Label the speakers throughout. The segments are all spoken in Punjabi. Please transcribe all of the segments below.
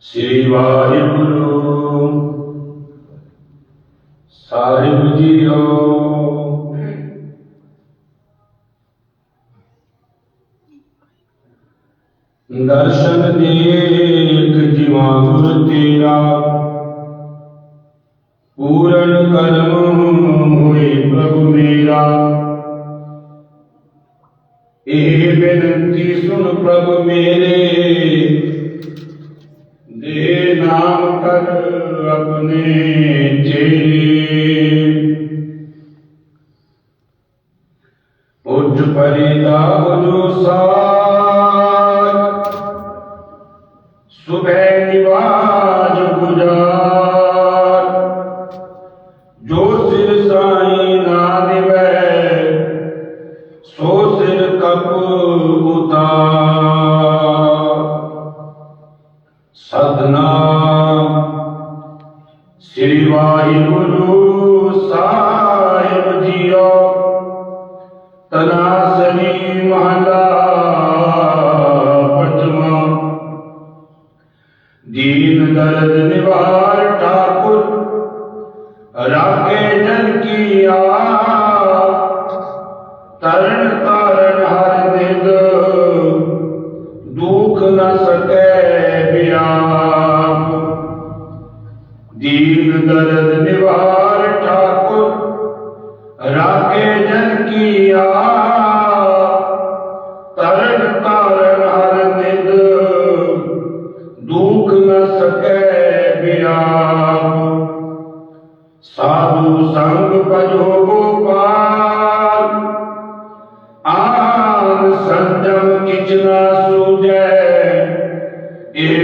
Speaker 1: ਸ੍ਰੀ ਵਾਹਿਗੁਰੂ। ਸਾਹਿਬ ਜੀਓ। ਦਰਸ਼ਨ ਦੇਖ ਜਿਵਾ ਗੁਰ ਤੇਰਾ। ਪੂਰਨ ਕਰਮ ਹੋਏ ਪ੍ਰਭੂ ਮੇਰਾ। ਇਹ ਬੇਨਤੀ ਸੁਣ ਪ੍ਰਭ ਮੇਰੇ। ਨਾਮ ਕਰ ਆਪਣੇ ਜੇ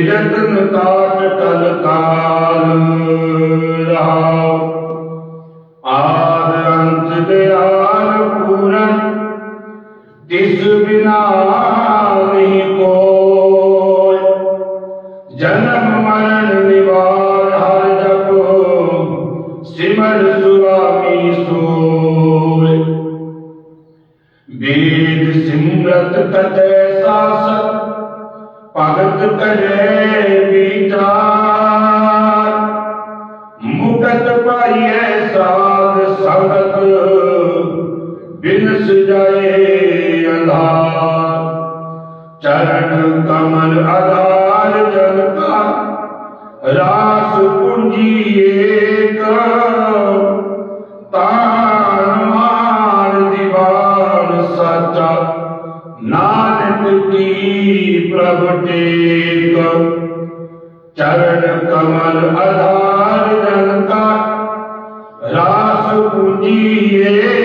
Speaker 1: ਜਤਨ ਕਾਟ ਕਲ ਕਾਲ ਰਹਾਉ ਬਿਨਾ ਨਹੀਂ ਕੋਈ ਜਨਮ ਮਰਨ ਨਿਵਾਰ ਹਰ ਜਪੋ ਸਿਮਰ ਸੁਆਮੀ ਸੋਇ ਵੇਦ ਸਿਮਰਤ ਤਤੈ ਸਾਸਤ, ਭਗਤ ਕਰੇ ਚਰਨ ਕਮਲ ਆਧਾਰ ਜਨ ਕਾ ਰਾਸ ਪੁੰਜੀ ਏਕ ਤਾਨ ਮਾਨ ਦੀਵਾਨ ਸਾਚਾ ਨਾਨਕ ਕੀ ਪ੍ਰਭ ਟੇਕ ਚਰਨ ਕਮਲ ਆਧਾਰ ਜਨ ਕਾ ਰਾਸ ਪੁੰਜੀਏ ਤਾਨ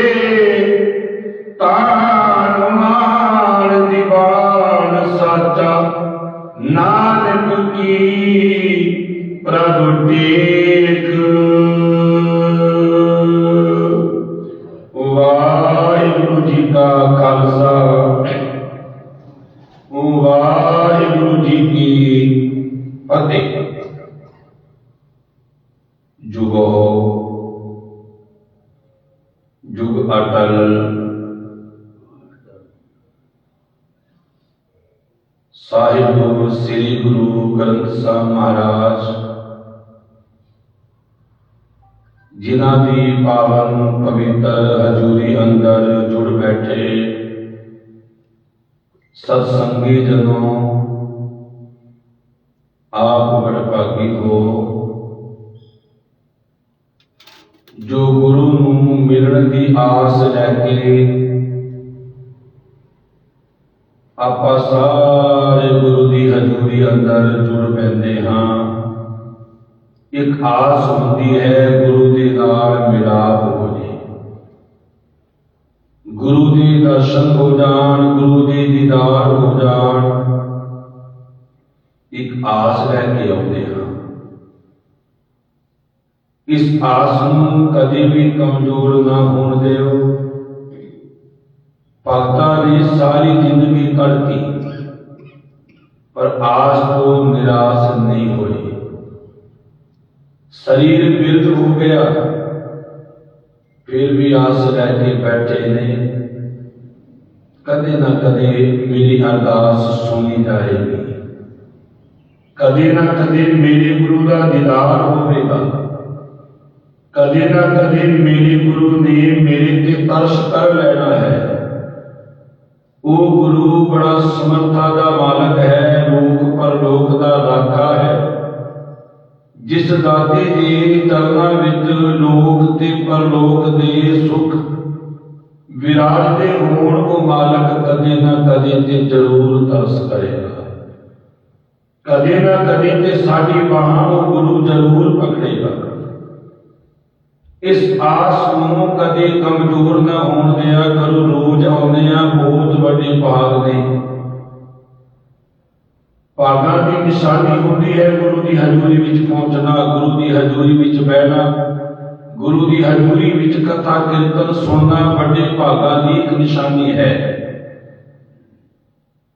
Speaker 1: ਵਾਹਿਗੁਰੂ ਜੀ ਕਾ ਖਾਲਸਾ। ਵਾਹਿਗੁਰੂ ਜੀ ਕੀ ਫਤਿਹ। ਜੁਗੋ ਜੁਗ ਅਟਲ। ਸਾਹਿਬ ਸ੍ਰੀ ਗੁਰੂ ਗ੍ਰੰਥ ਸਾਹਿਬ ਮਹਾਰਾਜ ਜਿਨ੍ਹਾਂ ਦੀ ਪਾਵਨ ਪਵਿੱਤਰ ਹਜ਼ੂਰੀ ਅੰਦਰ ਜੁੜ ਬੈਠੇ। ਸਤ ਸੰਗੀ ਜਨੋ ਆਪ ਵਡਭਾਗੀ ਹੋ, ਜੋ ਗੁਰੂ ਨੂੰ ਮਿਲਣ ਦੀ ਆਸ ਲੈ ਕੇ ਆਪਾਂ ਸਾਰੇ ਗੁਰੂ ਦੀ ਹਜ਼ੂਰੀ ਅੰਦਰ ਜੁੜ ਪੈਂਦੇ ਹਾਂ। ਇੱਕ ਆਸ ਹੁੰਦੀ ਹੈ ਗੁਰੂ ਦੇ ਨਾਲ ਮਿਲਾਪ ਹੋ ਜੇ। ਗੁਰੂ ਦੇ ਦਰਸ਼ਨ ਹੋ ਜਾਣ, ਗੁਰੂ ਦੇ ਦੀਦਾਰ ਹੋ ਜਾਣ, ਇੱਕ ਆਸ ਲੈ ਕੇ ਆਉਂਦੇ ਹਾਂ। ਇਸ ਆਸ ਨੂੰ ਕਦੇ ਵੀ ਕਮਜ਼ੋਰ ਨਾ ਹੋਣ ਦਿਓ। ਭਗਤਾਂ ਨੇ ਸਾਰੀ ਜ਼ਿੰਦਗੀ ਕੱਢਤੀ ਪਰ ਆਸ ਤੋਂ ਨਿਰਾਸ਼ ਨਹੀਂ ਹੋਈ। ਸਰੀਰ ਬਿਰਧ ਹੋ ਗਿਆ, ਫਿਰ ਵੀ ਆਸ ਲੈ ਕੇ ਬੈਠੇ ਨੇ। ਕਦੇ ਨਾ ਕਦੇ ਮੇਰੀ ਅਰਦਾਸ ਸੁਣੀ ਜਾਏਗੀ। ਕਦੇ ਨਾ ਕਦੇ ਮੇਰੇ ਗੁਰੂ ਦਾ ਦੀਦਾਰ ਹੋਵੇਗਾ। ਕਦੇ ਨਾ ਕਦੇ ਮੇਰੇ ਗੁਰੂ ਨੇ ਮੇਰੇ ਤੇ ਤਰਸ ਕਰ ਲੈਣਾ ਹੈ। ਉਹ ਗੁਰੂ ਬੜਾ ਸਮਰਥਾ ਦਾ ਮਾਲਕ ਹੈ, ਲੋਕ ਪਰਲੋਕ ਦਾ ਦਾਤਾ ਹੈ। ਜਿਸ ਦਾਤੇ ਦੇ ਚਰਨਾਂ ਵਿੱਚ ਲੋਕ ਤੇ ਪਰਲੋਕ ਦੇ ਸੁਖ ਵਿਰਾਜਦੇ ਹੋਣ ਉਹ ਮਾਲਕ ਕਦੇ ਨਾ ਕਦੇ ਤੇ ਜ਼ਰੂਰ ਤਰਸ ਕਰੇਗਾ। ਕਦੇ ਨਾ ਕਦੇ ਤੇ ਸਾਡੀ ਬਾਹਾਂ ਉਹ ਗੁਰੂ ਜ਼ਰੂਰ ਪਕੜੇਗਾ। ਇਸ ਆਸ ਨੂੰ ਕਦੇ ਕਮਜ਼ੋਰ ਨਾ ਹੋਣ ਦਿਆ ਕਰੋ, ਰੋਜ਼ ਆਉਂਦੇ ਆ, ਬਹੁਤ ਵੱਡੇ ਭਾਗ ਨੇ। ਭਾਗਾਂ ਦੀ ਨਿਸ਼ਾਨੀ ਹੁੰਦੀ ਹੈ ਗੁਰੂ ਦੀ ਹਜ਼ੂਰੀ ਵਿੱਚ ਪਹੁੰਚਣਾ, ਗੁਰੂ ਦੀ ਹਜ਼ੂਰੀ ਵਿੱਚ ਬਹਿਣਾ, ਗੁਰੂ ਦੀ ਹਜ਼ੂਰੀ ਵਿੱਚ ਕਥਾ ਕੀਰਤਨ ਸੁਣਨਾ ਵੱਡੇ ਭਾਗਾਂ ਦੀ ਇੱਕ ਨਿਸ਼ਾਨੀ ਹੈ।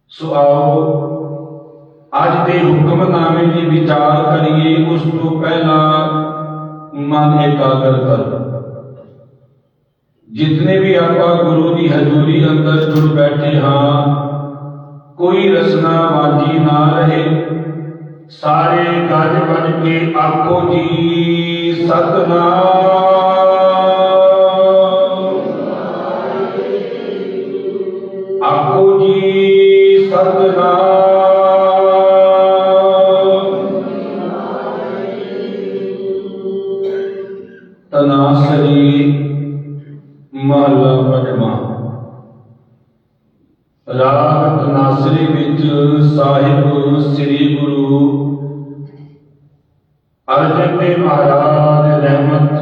Speaker 1: ਸੋ ਆਓ ਅੱਜ ਦੇ ਹੁਕਮਨਾਮੇ ਦੀ ਵਿਚਾਰ ਕਰੀਏ, ਉਸ ਤੋਂ ਪਹਿਲਾਂ ਮਨ ਇਕਾਗਰ ਕਰੋ। ਜਿਤਨੇ ਵੀ ਆਪਾਂ ਗੁਰੂ ਦੀ ਹਜ਼ੂਰੀ ਅੰਦਰ ਜੁੜ ਬੈਠੇ ਹਾਂ ਕੋਈ ਰਸਨਾ ਵਾਜੀ ਨਾ ਰਹੇ। ਸਾਰੇ ਗੱਜ ਵੱਜ ਕੇ ਆਖੋ ਜੀ, ਸਤਨਾਮ। ਆਖੋ ਜੀ, ਸਤਨਾਮ। ਅਰਜਨ ਦੇ ਮਹਾਰਾਜ ਰਹਿਮਤ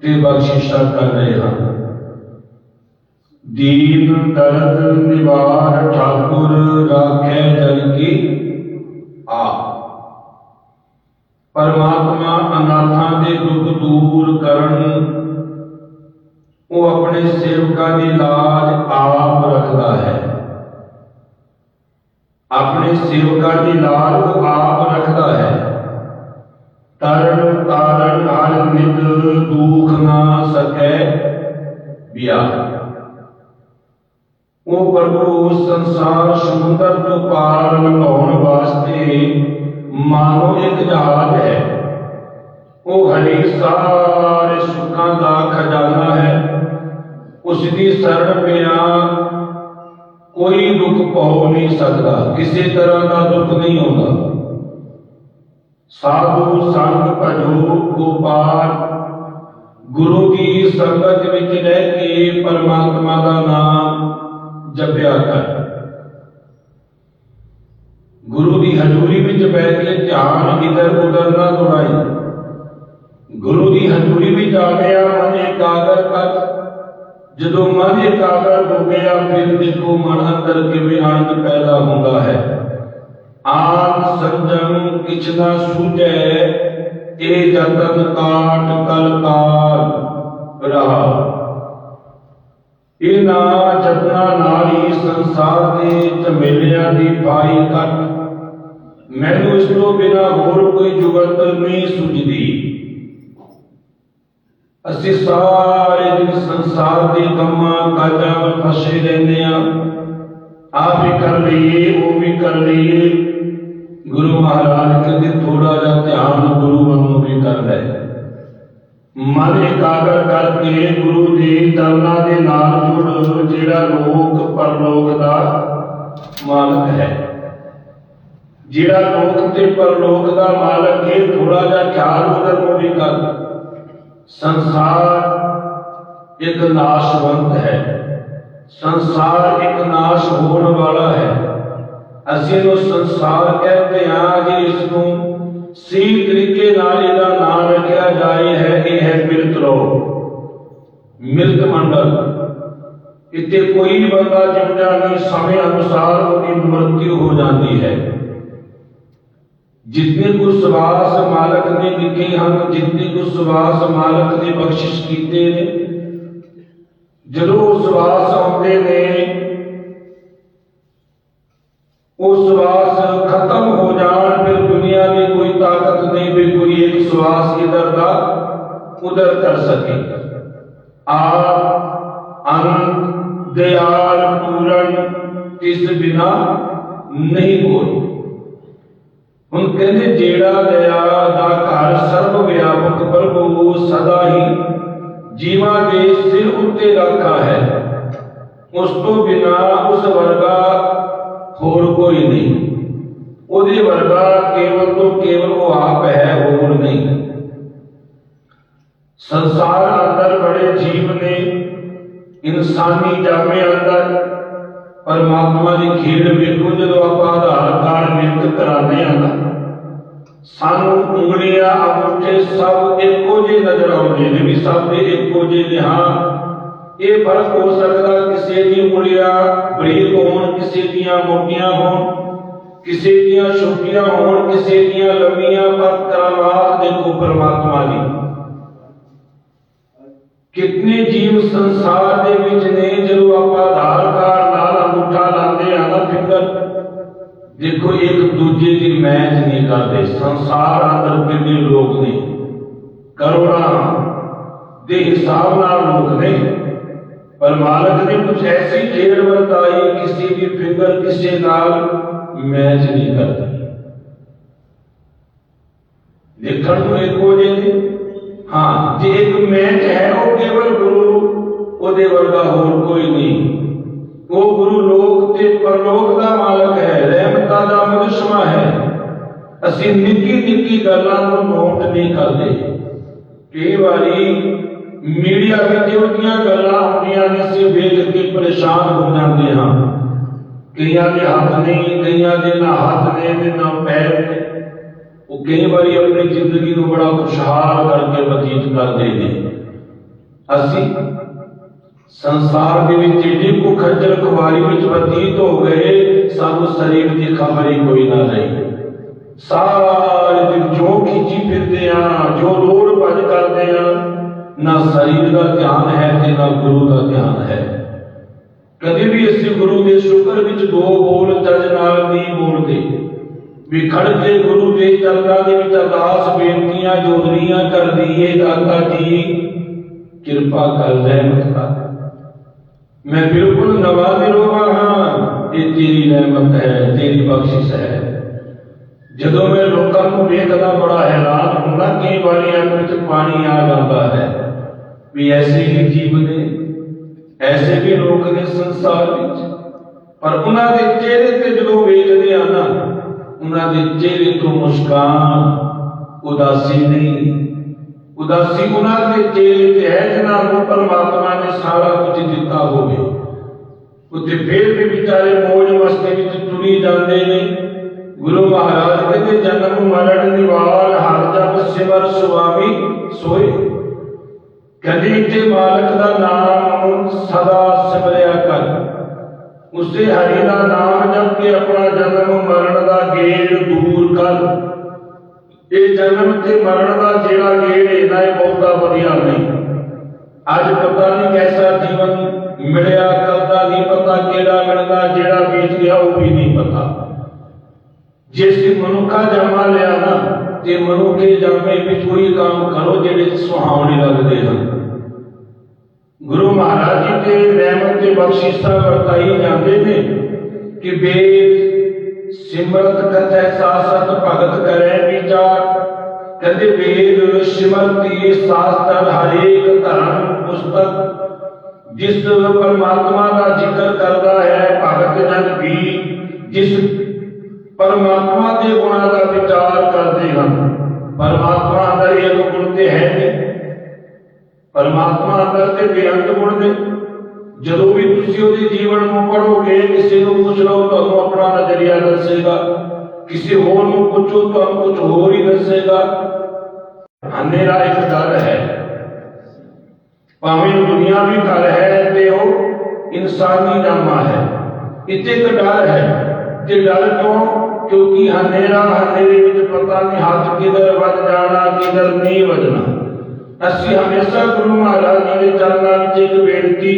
Speaker 1: ਤੇ ਬਖਸ਼ਿਸ਼ਾਂ ਕਰ ਰਹੇ ਹਨ ਦੀਨ ਦਰਦ ਨਿਵਾਰ ਠਾਕੁਰ ਰਾਖੇ ਜਨ ਕੀ ਆ। ਪਰਮਾਤਮਾ ਅਨਾਥਾਂ ਦੇ ਦੁੱਖ ਦੂਰ ਕਰਨ, ਉਹ ਆਪਣੇ ਸੇਵਕਾਂ ਦੀ ਲਾਜ ਆਪ ਰੱਖਦਾ ਹੈ। ਆਪਣੇ ਸੇਵਕਾਂ ਦੀ ਲਾਜ ਉਹ ਆਪ ਰੱਖਦਾ ਹੈ। ਤਰਨ ਤਾਰਨ ਹਰ ਨਿਤ ਦੁਖ ਨਾ ਸਕੈ ਬਿਆਹ ਉਹ ਪ੍ਰਭੂ ਸੰਸਾਰ ਸਮੁੰਦਰ ਤੋਂ ਪਾਰ ਲੰਘਾਉਣ ਵਾਸਤੇ ਮਾਨੋ ਇੱਕ ਜਹਾਜ਼ ਹੈ। ਉਹ ਹਰੀ ਸਾਰੇ ਸੁੱਖਾਂ ਦਾ ਖਜ਼ਾਨਾ ਹੈ। ਉਸ ਦੀ ਸਰਣ ਪਿਆ ਕੋਈ ਦੁੱਖ ਪਾਉ ਨਹੀਂ ਸਕਦਾ। ਕਿਸੇ ਤਰ੍ਹਾਂ ਦਾ ਦੁੱਖ ਨਹੀਂ ਆਉਂਦਾ ਸਾਧੂ ਸੰਗ ਭਜੋ ਗੋਪਾਲ। ਗੁਰੂ ਦੀ ਸੰਗਤ ਵਿੱਚ ਰਹਿ ਕੇ ਪਰਮਾਤਮਾ ਦਾ ਨਾਮ ਜਪਿਆ ਕਰ। ਗੁਰੂ ਦੀ ਹਜ਼ੂਰੀ ਵਿੱਚ ਬੈਠ ਕੇ ਧਿਆਨ ਇਧਰ ਉਧਰ ਨਾ ਦੌੜਾਈ ਗੁਰੂ ਦੀ ਹਜ਼ੂਰੀ ਵਿੱਚ ਆ ਗਿਆ, ਮਨ ਇਕਾਗਰ ਕਰ। ਜਦੋਂ ਮਨ ਇਕਾਗਰ ਹੋ ਗਿਆ, ਫਿਰ ਦੇਖੋ ਮਨ ਅੰਦਰ ਕਿਵੇਂ ਆਨੰਦ ਪੈਦਾ ਹੁੰਦਾ ਹੈ। ਆਨ ਸੰਜਮ ਕਿਛ ਨਾ ਸੂਝੈ, ਇਹ ਜਤਨ ਕਾਟ ਕਲ ਕਾਲ ਰਹਾ। ਇਹ ਨਾ ਜਤਨਾ ਨਾਲ ਹੀ ਸੰਸਾਰ ਦੇ ਝਮੇਲਿਆਂ ਦੀ ਪਾਈ ਕੱਟ ਮੈਨੂੰ ਇਸ ਤੋਂ ਬਿਨਾ ਹੋਰ ਕੋਈ ਜੁਗਤ ਨਹੀਂ ਸੁਝਦੀ। ਅਸੀਂ ਸਾਰੇ ਦਿਨ ਸੰਸਾਰ ਦੇ ਕੰਮਾਂ ਕਾਜਾਂ ਵਿੱਚ ਫਸੇ ਰਹਿੰਦੇ ਆ ਆ ਵੀ ਕਰ ਲਈਏ, ਉਹ ਵੀ ਕਰ ਲਈਏ। ਗੁਰੂ ਮਹਾਰਾਜ ਕਹਿੰਦੇ ਥੋੜਾ ਜਿਹਾ ਧਿਆਨ ਗੁਰੂ ਵੱਲੋਂ ਵੀ ਕਰ ਲੈ ਮਨ ਇਕਾਗਰ ਕਰਕੇ ਗੁਰੂ ਦੇ ਚਰਨਾਂ ਦੇ ਨਾਲ ਜੁੜ ਜਿਹੜਾ ਲੋਕ ਪਰਲੋਕ ਦਾ ਮਾਲਕ ਹੈ। ਜਿਹੜਾ ਲੋਕ ਤੇ ਪਰਲੋਕ ਦਾ ਮਾਲਕ ਹੈ ਥੋੜਾ ਜਿਹਾ ਖਿਆਲ ਉਧਰ ਨੂੰ ਵੀ ਕਰ। ਸੰਸਾਰ ਇੱਕ ਨਾਸ਼ਵੰਤ ਹੈ। ਸੰਸਾਰ ਇੱਕ ਨਾਸ਼ ਹੋਣ ਵਾਲਾ ਹੈ। ਅਸੀਂ ਨੂੰ ਸੰਸਾਰ ਕਹਿੰਦੇ ਹਾਂ ਜੀ ਇਸ ਨੂੰ ਸਹੀ ਤਰੀਕੇ ਨਾਲ ਇਹਦਾ ਨਾਮ ਰੱਖਿਆ ਜਾਏ ਹੈ, ਇਹ ਹੈ ਮਿਰਤ ਲੋਕ ਮਿਰਤ ਮੰਡਲ। ਇੱਥੇ ਕੋਈ ਬੰਦਾ ਜਿਉਂਦਾ ਨਹੀਂ, ਸਮੇਂ ਅਨੁਸਾਰ ਉਹਦੀ ਮਰਤਿਉ ਹੋ ਜਾਂਦੀ ਹੈ। ਜਿਤਨੇ ਕੁ ਸਵਾਸ ਮਾਲਕ ਨੇ ਲਿਖੇ ਹਨ ਜਿਤਨੇ ਕੁ ਸਵਾਸ ਮਾਲਕ ਨੇ ਬਖਸ਼ਿਸ਼ ਕੀਤੇ ਨੇ, ਜਦੋਂ ਉਹ ਸਵਾਸ ਆਉਂਦੇ ਨੇ ਉਹ ਸਵਾਸ ਖਤਮ ਹੋ ਜਾਣ, ਫਿਰ ਦੁਨੀਆ ਦੀ ਕੋਈ ਤਾਕਤ ਨਹੀਂ, ਵੀ ਕੋਈ ਇੱਕ ਸਵਾਸ ਇਧਰ ਦਾ, ਉਧਰ ਕਰ ਸਕੇ। ਆਪ ਅਨੰਤ ਦਿਆਲ, ਪੂਰਨ, ਇਸ ਬਿਨਾ ਨਹੀਂ ਕੋਈ। ਹੁਣ ਕਹਿੰਦੇ ਜਿਹੜਾ ਦਇਆ ਦਾ ਘਰ ਸਰਬ ਵਿਆਪਕ ਪ੍ਰਭੂ ਸਦਾ ਹੀ ਜੀਵਾਂ ਦੇ ਸਿਰ ਉੱਤੇ ਰੱਖਾ ਹੈ। ਉਸ ਤੋਂ ਬਿਨਾ ਉਸ ਵਰਗਾ ਹੋਰ ਕੋਈ ਨਹੀਂ। ਉਹਦੇ ਵਰਗਾ ਕੇਵਲ ਤੋਂ ਕੇਵਲ ਉਹ ਆਪ ਹੈ, ਹੋਰ ਨਹੀਂ। ਸੰਸਾਰ ਅੰਦਰ ਬੜੇ ਜੀਵ ਨੇ, ਇਨਸਾਨੀ ਜਾਮੇ ਅੰਦਰ। ਪਰਮਾਤਮਾ ਦੀ ਖੇਡ ਵੇਖੋ, ਜਦੋਂ ਆਪਾਂ ਆਧਾਰ ਕਾਰਡ ਲਿੰਕ ਕਰਾਉਂਦੇ ਆ ਸਾਨੂੰ ਉਂਗਲੀਆਂ, ਅੰਗੂਠੇ ਸਭ ਇੱਕੋ ਜਿਹੇ ਨਜ਼ਰ ਆਉਂਦੇ ਨੇ ਵੀ ਸਭ ਦੇ ਇੱਕੋ ਜਿਹੇ ਨੇ। ਹਾਂ ਇਹ ਫ਼ਰਕ ਹੋ ਸਕਦਾ ਕਿਸੇ ਦੀ ਉਂਗਲੀਆਂ ਬਰੀਕ ਹੋਣ, ਕਿਸੇ ਦੀਆਂ ਮੋਟੀਆਂ ਹੋਣ, ਕਿਸੇ ਦੀਆਂ ਛੋਟੀਆਂ ਹੋਣ, ਕਿਸੇ ਦੀਆਂ ਲੰਮੀਆਂ, ਪਰ ਕਰਾਮਾਤ ਦੇਖੋ ਪਰਮਾਤਮਾ ਦੀ। ਕਿਤਨੇ ਜੀਵ ਸੰਸਾਰ ਦੇ ਵਿੱਚ ਨੇ ਜਦੋਂ ਆਪਾਂ ਆਧਾਰ ਕਾਰਡ ਨਾਲ ਅੰਗੂਠਾ ਲਾਉਂਦੇ ਆ ਨਾ ਫਿੰਗਰ ਦੇਖੋ ਇੱਕ ਦੂਜੇ ਦੀ ਮੈਚ ਨਹੀਂ ਕਰਦੇ, ਸੰਸਾਰ ਅੰਦਰ ਕਿੰਨੇ ਲੋਕ ਨੇ, ਕਰੋੜਾਂ ਦੇ ਹਿਸਾਬ ਨਾਲ ਲੋਕ ਨੇ। ਪਰ ਮਾਲਕ ਨੇ ਕੁਝ ਐਸੀ ਖੇਡ ਵਰਤਾਈ, ਕਿਸੇ ਦੀ ਫਿੰਗਰ ਕਿਸੇ ਨਾਲ ਮੈਚ ਨਹੀਂ ਕਰਦੀ। ਦੇਖਣ ਨੂੰ ਇੱਕੋ ਜਿਹੇ ਨੇ ਹਾਂ, ਜੇ ਇੱਕ ਮੈਚ ਹੈ, ਉਹ ਕੇਵਲ ਗੁਰੂ ਉਹਦੇ ਵਰਗਾ ਹੋਰ ਕੋਈ ਨਹੀਂ। ਉਹ ਗੁਰੂ ਲੋਕ ਤੇ ਪਰਲੋਕ ਦਾ ਮਾਲਕ ਹੈ, ਰਹਿਮਤਾਂ ਦਾ ਮੁਦਸ਼ਮਾ ਹੈ। ਅਸੀਂ ਨਿੱਕੀ ਨਿੱਕੀ ਗੱਲਾਂ ਨੂੰ ਨੋਟ ਨਹੀਂ ਕਰਦੇ। ਕਈ ਵਾਰੀ ਮੀਡੀਆ ਵਿੱਚ ਉਹਦੀਆਂ ਗੱਲਾਂ ਹੁੰਦੀਆਂ ਨੇ, ਅਸੀਂ ਵੇਖ ਕੇ ਪਰੇਸ਼ਾਨ ਹੋ ਜਾਂਦੇ ਹਾਂ। ਕਈਆਂ ਦੇ ਹੱਥ ਨਹੀਂ ਕਈਆਂ ਦੇ ਨਾ ਹੱਥ ਨੇ, ਤੇ ਨਾ ਪੈਰ ਨੇ। ਉਹ ਕਈ ਵਾਰੀ ਆਪਣੀ ਜ਼ਿੰਦਗੀ ਨੂੰ ਬੜਾ ਖੁਸ਼ਹਾਲ ਕਰਕੇ ਬਤੀਤ ਕਰਦੇ ਨੇ। ਅਸੀਂ ਸੰਸਾਰ ਦੇ ਵਿੱਚ ਜਿਹੜੀ ਕੋ ਖੱਜਲ ਖੁਆਰੀ ਵਿੱਚ ਬਤੀਤ ਹੋ ਗਏ, ਸਾਨੂੰ ਸਰੀਰ ਦੀ ਖਬਰ ਹੀ ਕੋਈ ਨਾ ਰਹੀ। ਸਾਰੇ ਦਿਨ ਜੋ ਖਿੱਚੀ ਫਿਰਦੇ ਆ ਜੋ ਲੋੜ ਭੱਜ ਕਰਦੇ ਆ ਨਾ ਸਰੀਰ ਦਾ ਧਿਆਨ ਹੈ ਤੇ ਨਾ ਗੁਰੂ ਦਾ ਧਿਆਨ ਹੈ ਕਦੇ ਵੀ ਅਸੀਂ ਗੁਰੂ ਦੇ ਸ਼ੁਕਰ ਵਿੱਚ ਦੋ ਬੋਲ ਚੱਜ ਨਾਲ ਨਹੀਂ ਬੋਲਦੇ ਵੀ ਖੜ ਕੇ ਗੁਰੂ ਦੇ ਚਰਨਾਂ ਦੇ ਵਿੱਚ ਅਰਦਾਸ ਬੇਨਤੀਆਂ ਜੋਦਰੀਆਂ ਕਰ ਦਈਏ ਦਾਤਾ ਜੀ ਕਿਰਪਾ ਕਰ ਰਹਿਮਤ ਕਰ ਮੈਂ ਬਿਲਕੁਲ ਨਵਾਂ ਨਿਰੋਵਾ ਹਾਂ ਇਹ ਤੇਰੀ ਰਹਿਮਤ ਹੈ ਤੇਰੀ ਬਖਸ਼ਿਸ਼ ਹੈ ਜਦੋਂ ਮੈਂ ਲੋਕਾਂ ਨੂੰ ਵੇਖਦਾ ਬੜਾ ਹੈਰਾਨ ਹੁੰਦਾ ਕਈ ਵਾਰੀ ਅੱਖ ਵਿੱਚ ਪਾਣੀ ਆ ਜਾਂਦਾ ਹੈ ਵੀ ਐਸੇ ਹੀ ਜੀਵ ਨੇ, ਐਸੇ ਵੀ ਲੋਕ ਨੇ ਸੰਸਾਰ ਵਿੱਚ। ਪਰ ਉਹਨਾਂ ਦੇ ਚਿਹਰੇ ਤੇ ਜਦੋਂ ਵੇਖਦੇ ਆ ਨਾ, ਉਹਨਾਂ ਦੇ ਚਿਹਰੇ ਤੋਂ ਮੁਸਕਾਨ, ਉਦਾਸੀ ਨਹੀਂ। ਉਦਾਸੀ ਉਹਨਾਂ ਦੇ ਚਿਹਰੇ ਤੇ ਹੈ ਜਿਹਨਾਂ ਨੂੰ ਪਰਮਾਤਮਾ ਨੇ ਸਾਰਾ ਕੁਝ ਦਿੱਤਾ ਹੋਵੇ। ਉੱਤੇ ਫੇਰ ਵੀ ਵਿਚਾਰੇ ਮੌਜ ਮਸਤੀ ਵਿੱਚ ਤੁਰੀ ਜਾਂਦੇ ਨੇ। ਗੁਰੂ ਮਹਾਰਾਜ ਕਹਿੰਦੇ, ਜਨਮ ਮਰਨ ਨਿਵਾਰ, ਹਰ ਜਪ ਸਿਮਰ ਸੁਆਮੀ ਸੋਏ। ਕਹਿੰਦੇ ਇੱਥੇ ਮਾਲਕ ਦਾ ਨਾਮ ਸਦਾ ਸਿਮਰਿਆ ਕਰ। ਉਸੇ ਹਰੀ ਦਾ ਨਾਮ ਜਪ ਕੇ ਆਪਣਾ ਜਨਮ ਮਰਨ ਦਾ ਗੇੜ ਦੂਰ ਕਰ। ਇਹ ਜਨਮ ਤੇ ਮਰਨ ਦਾ ਜਿਹੜਾ ਗੇੜ ਇਹਦਾ ਇਹ ਬਹੁਤਾ ਵਧੀਆ ਨਹੀਂ। ਅੱਜ ਪਤਾ ਨਹੀਂ ਕੈਸਾ ਜੀਵਨ ਮਿਲਿਆ ਕੱਲ ਨਹੀਂ ਪਤਾ, ਕਿਹੜਾ ਮਿਲਦਾ, ਜਿਹੜਾ ਬੀਤ ਗਿਆ ਉਹ ਵੀ ਨਹੀਂ ਪਤਾ। ਜਿਸ ਮਨੁੱਖਾ ਜਮਾ ਲਿਆ ਨਾ ਤੇ ਮਨੁੱਖੇ ਜਮੇ ਵਿੱਚ ਕੋਈ ਕੰਮ ਕਰੋ ਜਿਹੜੇ ਸੁਹਾਵਣੇ ਲੱਗਦੇ ਹਨ। ਗੁਰੂ ਮਹਾਰਾਜ ਜੀ ਤੇ ਰਹਿਮਤ ਤੇ ਬਖਸ਼ਿਸ਼ਾਂ ਵਰਤਾਈ ਜਾਂਦੇ ਨੇ ਕਿ ਵੇਦ ਸਿਮਰਤ ਕਥੈ ਸਾਸਤ ਭਗਤ ਕਰੈ ਵਿਚਾਰ। ਕਹਿੰਦੇ ਵੇਦ ਸਿਮਰਤੀ ਸਾਸਤਰ ਹਰੇਕ ਧਰਮ ਪੁਸਤਕ। ਜਿਸ ਪਰਮਾਤਮਾ ਦਾ ਜ਼ਿਕਰ ਕਰਦਾ ਹੈ, ਭਗਤ ਜਨ ਵੀ ਜਿਸ ਪਰਮਾਤਮਾ ਦੇ ਗੁਣਾਂ ਦਾ ਵਿਚਾਰ ਕਰਦੇ ਹਨ। ਪਰਮਾਤਮਾ ਅੰਦਰ ਇਹ ਗੁਣ ਤੇ ਹੈ ਨਹੀਂ। ਪਰਮਾਤਮਾ ਅੰਦਰ ਤੇ ਬੇਅੰਤ ਗੁਣ ਨੇ ਜਦੋਂ ਵੀ ਤੁਸੀਂ ਉਹਦੇ ਜੀਵਨ ਨੂੰ ਪੜੋਗੇ ਕਿਸੇ ਨੂੰ ਪੁੱਛ ਲਓ, ਤੁਹਾਨੂੰ ਆਪਣਾ ਨਜ਼ਰੀਆ ਦੱਸੇਗਾ। ਕਿਸੇ ਹੋਰ ਨੂੰ ਪੁੱਛੋ, ਤੁਹਾਨੂੰ ਕੁਝ ਹੋਰ ਹੀ ਦੱਸੇਗਾ। ਹਨੇਰਾ ਇੱਕ ਡਰ ਹੈ। ਭਾਵੇਂ ਉਹ ਦੁਨੀਆਵੀ ਘਰ ਹੈ ਤੇ ਉਹ ਇਨਸਾਨੀ ਨਾਮਾ ਹੈ। ਇੱਥੇ ਇੱਕ ਡਰ ਹੈ ਤੇ ਡਰ ਕਿਉਂ? ਕਿਉਂਕਿ ਹਨੇਰਾ ਹਨੇਰੇ ਵਿੱਚ ਪਤਾ ਨਹੀਂ ਹੱਥ ਕਿਧਰ ਵੱਜ ਜਾਣਾ, ਕਿਧਰ ਨਹੀਂ ਵੱਜਣਾ। ਅਸੀਂ ਹਮੇਸ਼ਾ ਗੁਰੂ ਮਹਾਰਾਜ ਜੀ ਦੇ ਚਰਨਾਂ ਵਿੱਚ ਇੱਕ ਬੇਨਤੀ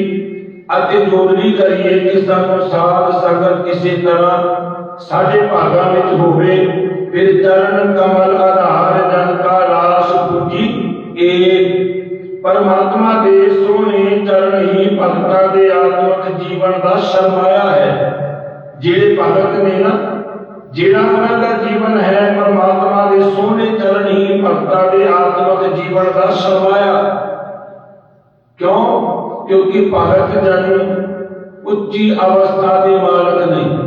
Speaker 1: ਅਤੇ ਜੋਦਰੀ ਕਰੀਏ ਕਿ ਸਾਨੂੰ ਸਾਧ ਸੰਗਤ ਕਿਸੇ ਤਰ੍ਹਾਂ ਸਾਡੇ ਭਾਗਾਂ ਵਿੱਚ ਹੋਵੇ, ਫਿਰ ਚਰਨ ਕਮਲ ਆਧਾਰ ਜਨ ਕਾ ਰਾਸ ਪੁੱਜੀ ਇਹ ਪਰਮਾਤਮਾ ਦੇ ਸੋਹਣੇ ਚਰਨ ਹੀ ਭਗਤਾਂ ਦੇ ਆਤਮਿਕ ਜੀਵਨ ਦਾ ਸ਼ਰਮਾਇਆ ਹੈ। ਜਿਹੜੇ ਭਗਤ ਨੇ ਨਾ ਜਿਹੜਾ ਉਹਨਾਂ ਦਾ ਜੀਵਨ ਹੈ, ਪਰਮਾਤਮਾ ਦੇ ਸੋਹਣੇ ਚਰਨ ਹੀ ਭਗਤਾਂ ਦੇ ਆਤਮਿਕ ਜੀਵਨ ਦਾ ਸਰਵਾਇਆ ਕਿਉਂ? ਕਿਉਂਕਿ ਭਗਤ ਜਨ ਉੱਚੀ ਅਵਸਥਾ ਦੇ ਮਾਲਕ ਨੇ,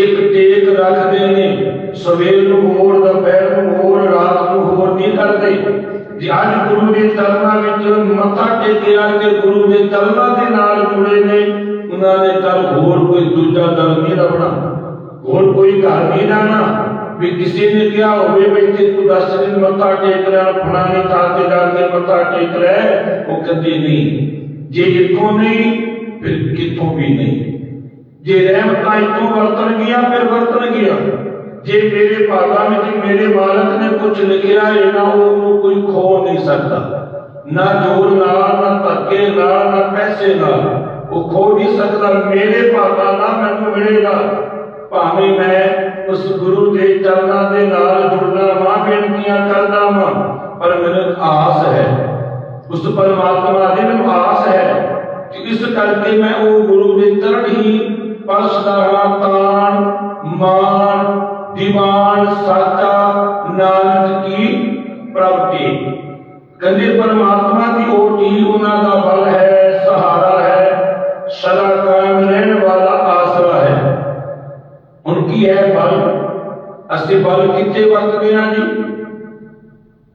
Speaker 1: ਇੱਕ ਟੇਕ ਰੱਖਦੇ ਨੇ, ਸਵੇਰ ਨੂੰ ਹੋਰ, ਦੁਪਹਿਰ ਨੂੰ ਹੋਰ, ਰਾਤ ਨੂੰ ਹੋਰ ਨਹੀਂ ਕਰਦੇ। ਜੇ ਅੱਜ ਗੁਰੂ ਦੇ ਚਰਨਾਂ ਵਿੱਚ ਮੱਥਾ ਟੇਕਿਆ ਤੇ ਗੁਰੂ ਦੇ ਚਰਨਾਂ ਦੇ ਨਾਲ ਜੁੜੇ ਨੇ, ਉਹਨਾਂ ਨੇ ਘਰ ਹੋਰ ਕੋਈ ਦੂਜਾ ਦਰ ਨਹੀਂ ਲੱਭਣਾ। ਹੋਰ ਕੋਈ ਘਰ ਨਹੀਂ ਰਹਿਣਾ ਵੀ ਕਿਸੇ ਨੇ ਕਿਹਾ ਹੋਵੇ ਵੀ ਜੇ ਤੂੰ 10 ਦਿਨ ਮੱਥਾ ਟੇਕ ਰਿਹਾ ਫਲਾਣੀ ਥਾਂ ਤੇ ਜਾ ਕੇ ਮੱਥਾ ਟੇਕ ਰਿਹਾ ਉਹ ਕਦੇ ਨਹੀਂ ਜੇ ਇੱਥੋਂ ਨਹੀਂ ਫਿਰ ਕਿੱਥੋਂ ਵੀ ਨਹੀਂ ਜੇ ਰਹਿਮਤਾਂ ਇੱਥੋਂ ਵਰਤਣ ਗਿਆ ਫਿਰ ਵਰਤਣ ਗਿਆ ਜੇ ਮੇਰੇ ਭਾਗਾਂ ਵਿੱਚ ਮੇਰੇ ਮਾਲਕ ਨੇ ਕੁਝ ਲਿਖਿਆ ਹੈ ਨਾ ਉਹਨੂੰ ਕੋਈ ਖੋ ਨਹੀਂ ਸਕਦਾ ਨਾ ਜੋਰ ਨਾਲ ਨਾ ਧੱਕੇ ਨਾਲ ਨਾ ਪੈਸੇ ਨਾਲ ਉਹ ਖੋ ਨਹੀਂ ਸਕਦਾ ਮੇਰੇ ਭਾਗਾਂ ਨਾਲ ਮੈਨੂੰ ਮਿਲੇਗਾ ਭਾਵੇਂ ਮੈਂ ਉਸ ਗੁਰੂ ਦੇ ਚਰਨਾਂ ਦੇ ਨਾਲ ਜੁੜਨਾ ਵਾਂ ਬੇਨਤੀਆਂ ਕਰਦਾ ਵਾਂ, ਪਰ ਮੈਨੂੰ ਆਸ ਹੈ, ਉਸ ਪਰਮਾਤਮਾ ਦੀ ਮੈਨੂੰ ਆਸ ਹੈ ਕਿ ਇਸ ਕਰਕੇ ਮੈਂ ਉਹ ਗੁਰੂ ਦੇ ਚਰਨ ਹੀ ਪਰਸਦਾ ਤਾਣ ਮਾਨ ਦੀਵਾਨ, ਸਾਚਾ, ਨਾਨਕ ਕੀ ਪ੍ਰਾਪਤੀ। ਕਹਿੰਦੇ ਪਰਮਾਤਮਾ ਦੀ ਉਹ ਚੀਜ਼ ਉਹਨਾਂ ਦਾ ਬਲ ਹੈ ਅਸੀਂ ਬਲ ਕਿੱਥੇ ਵਰਤਦੇ ਹਾਂ ਜੀ।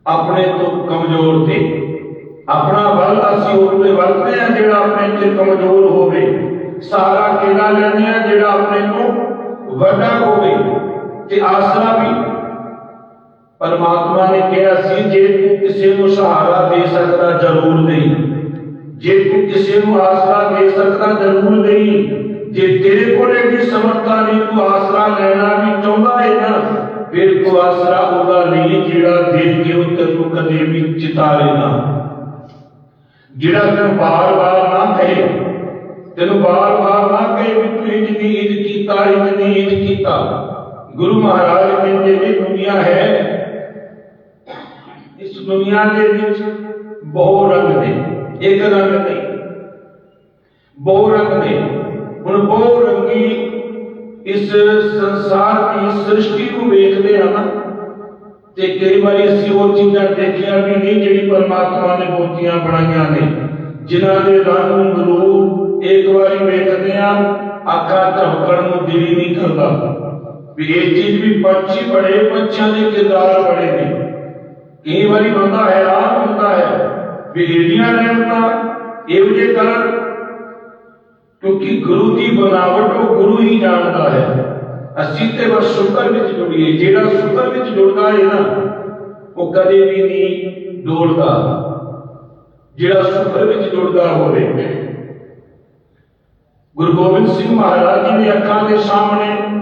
Speaker 1: ਆਪਣੇ ਤੋਂ ਕਮਜ਼ੋਰ ਤੇ। ਆਪਣਾ ਬਲ ਅਸੀਂ ਉਹ ਤੇ ਵਰਤਦੇ ਹਾਂ ਜਿਹੜਾ ਆਪਣੇ ਤੇ ਕਮਜ਼ੋਰ ਹੋਵੇ। ਸਹਾਰਾ ਕਿਹੜਾ ਲੈਂਦੇ ਹਾਂ ਜਿਹੜਾ ਆਪਣੇ ਤੋਂ ਵੱਡਾ ਹੋਵੇ। ਤੇ ਆਸਰਾ ਵੀ ਪਰਮਾਤਮਾ ਨੇ ਕਿਹਾ ਸੀ, ਜੇ ਕਿਸੇ ਨੂੰ ਸਹਾਰਾ ਦੇ ਸਕਦਾ ਜ਼ਰੂਰ ਨਹੀਂ। ਜੇ ਤੂੰ ਕਿਸੇ ਨੂੰ ਆਸਰਾ ਦੇ ਸਕਦਾ, ਜ਼ਰੂਰ ਦੇ ਜੇ ਤੇਰੇ ਕੋਲ ਵੀ ਸਮਰੱਥਾ ਨਹੀਂ, ਤੂੰ ਆਸਰਾ ਲੈਣਾ ਵੀ ਚਾਹੁੰਦਾ ਹੈ ਨਾ, ਫਿਰ ਤੂੰ ਆਸਰਾ ਉਹਦਾ ਨਹੀਂ, ਜਿਹੜਾ ਦੇ ਕੇ ਉਹ ਤੈਨੂੰ ਕਦੇ ਵੀ ਚਿਤਾਰੇ ਨਾ। ਜਿਹੜਾ ਤੈਨੂੰ ਬਾਰ-ਬਾਰ ਨਾ ਕਹੇ, ਤੈਨੂੰ ਬਾਰ-ਬਾਰ ਨਾ ਕਹੇ ਵੀ ਤੂੰ ਇੰਜ ਨਹੀਂ ਇੰਜ ਕੀਤਾ, ਇੰਜ ਨਹੀਂ ਇੰਜ ਕੀਤਾ। ਗੁਰੂ ਮਹਾਰਾਜ ਕਹਿੰਦੇ ਵੀ ਦੁਨੀਆ ਹੈ। ਇਸ ਦੁਨੀਆ ਦੇ ਵਿੱਚ ਬਹੁ ਰੰਗ ਨੇ। ਇੱਕ ਰੰਗ ਨਹੀਂ ਬਹੁ ਰੰਗ ਨੇ। ਹੁਣ ਬਹੁ ਰੰਗੀ ਇਸ ਸੰਸਾਰ ਦੀ ਸ੍ਰਿਸ਼ਟੀ ਨੂੰ ਵੇਖਦੇ ਹਾਂ ਤੇ ਕਈ ਵਾਰੀ ਅਸੀਂ ਉਹ ਚੀਜ਼ਾਂ ਦੇਖੀਆਂ ਵੀ ਨਹੀਂ, ਜਿਹੜੀ ਪਰਮਾਤਮਾ ਨੇ ਮੂਰਤੀਆਂ ਬਣਾਈਆਂ ਨੇ, ਜਿਨ੍ਹਾਂ ਦੇ ਰੰਗ ਰੂਪ ਇੱਕ ਵਾਰੀ ਵੇਖਦੇ ਆ ਅੱਖਾਂ ਝਪਕਣ ਨੂੰ ਦਿਲ ਨਹੀਂ ਕਰਦਾ। ਵੀ ਇਹ ਚੀਜ਼ ਵੀ ਪੰਛੀ ਬੜੇ, ਪੰਛੀਆਂ ਦੇ ਕਿਰਦਾਰ ਬੜੇ ਨੇ। ਕਈ ਵਾਰੀ ਬੰਦਾ ਹੈਰਾਨ ਹੁੰਦਾ ਹੈ ਵੀ ਏਡੀਆਂ ਰਹਿਮਤਾਂ ਇਹੋ ਜਿਹੇ ਕਰਨ ਕਿਉਂਕਿ ਗੁਰੂ ਦੀ ਬਨਾਵਟ ਉਹ ਗੁਰੂ ਹੀ ਜਾਣਦਾ ਹੈ। ਅਸੀਂ ਤੇ ਬਸ ਸ਼ੁਕਰ ਵਿੱਚ ਜੁੜੀਏ, ਜਿਹੜਾ ਸ਼ੁਕਰ ਵਿੱਚ ਜੁੜਦਾ ਹੈ ਨਾ, ਉਹ ਕਦੇ ਵੀ ਨਹੀਂ ਡੋਲਦਾ। ਜਿਹੜਾ ਸ਼ੁਕਰ ਵਿੱਚ ਜੁੜਦਾ ਹੋਵੇ ਗੁਰੂ ਗੋਬਿੰਦ ਸਿੰਘ ਮਹਾਰਾਜ ਜੀ ਨੇ ਅੱਖਾਂ ਦੇ ਸਾਹਮਣੇ